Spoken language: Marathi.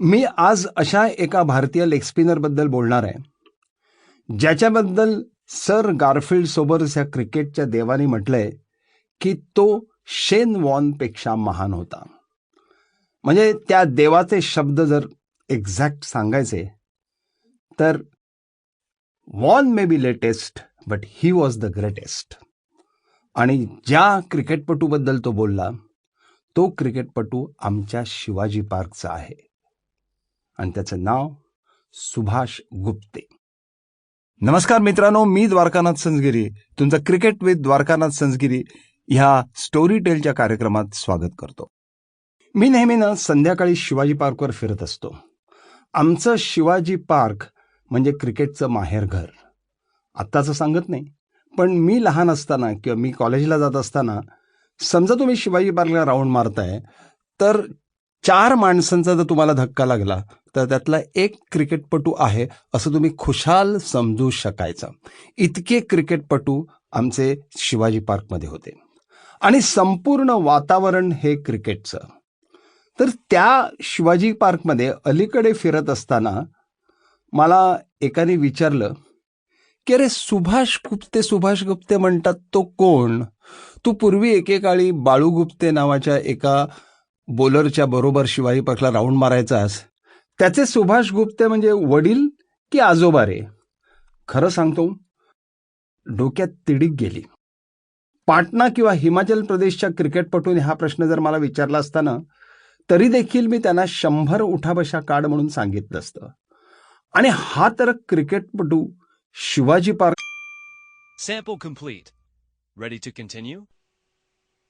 मी आज अशा एका भारतीय लेगस्पिनरबद्दल बोलणार आहे. ज्याच्याबद्दल सर गारफिल्ड सोबर्स या क्रिकेटच्या देवानी म्हटलंय की तो शेन वॉनपेक्षा महान होता. म्हणजे त्या देवाचे शब्द जर एक्झॅक्ट सांगायचे तर one may be latest but he was the greatest. आणि ज्या क्रिकेटपटूबद्दल तो बोलला तो क्रिकेटपटू आमच्या शिवाजी पार्कचा आहे. आणि त्याचं नाव सुभाष गुप्ते. नमस्कार मित्रांनो मी द्वारकानाथ संजगिरी. तुमचं क्रिकेट विथ द्वारकानाथ संजगिरी ह्या स्टोरी टेलच्या कार्यक्रमात स्वागत करतो. मी नेहमीनं संध्याकाळी शिवाजी पार्कवर फिरत असतो. आमचं शिवाजी पार्क म्हणजे क्रिकेटचं माहेरघर आत्ताचं सांगत नाही पण मी लहान असताना किंवा मी कॉलेजला जात असताना समजा तुम्ही शिवाजी पार्कला राऊंड मारताय तर चार माणसांचा जर तुम्हाला धक्का लागला तर त्यातला एक क्रिकेटपटू आहे असं तुम्ही खुशाल समजू शकायचं. इतके क्रिकेटपटू आमचे शिवाजी पार्कमध्ये होते. आणि संपूर्ण वातावरण हे क्रिकेटचं. तर त्या शिवाजी पार्कमध्ये अलीकडे फिरत असताना मला एकाने विचारलं की अरे सुभाष गुप्ते सुभाष गुप्ते म्हणतात तो कोण? तू पूर्वी एकेकाळी बाळू गुप्ते नावाच्या एका बोलरच्या बरोबर शिवाजी पार्कला राऊंड मारायचास. त्याचे सुभाष गुप्ते म्हणजे वडील की आजोबा रे? खरं सांगतो डोक्यात तिडीक गेली. पाटणा किंवा हिमाचल प्रदेशच्या क्रिकेटपटूने हा प्रश्न जर मला विचारला असताना तरी देखील मी त्यांना शंभर उठाबशा काढ म्हणून सांगितलं असतं. आणि हा तर क्रिकेटपटू Shivaji Park sample complete. Ready to continue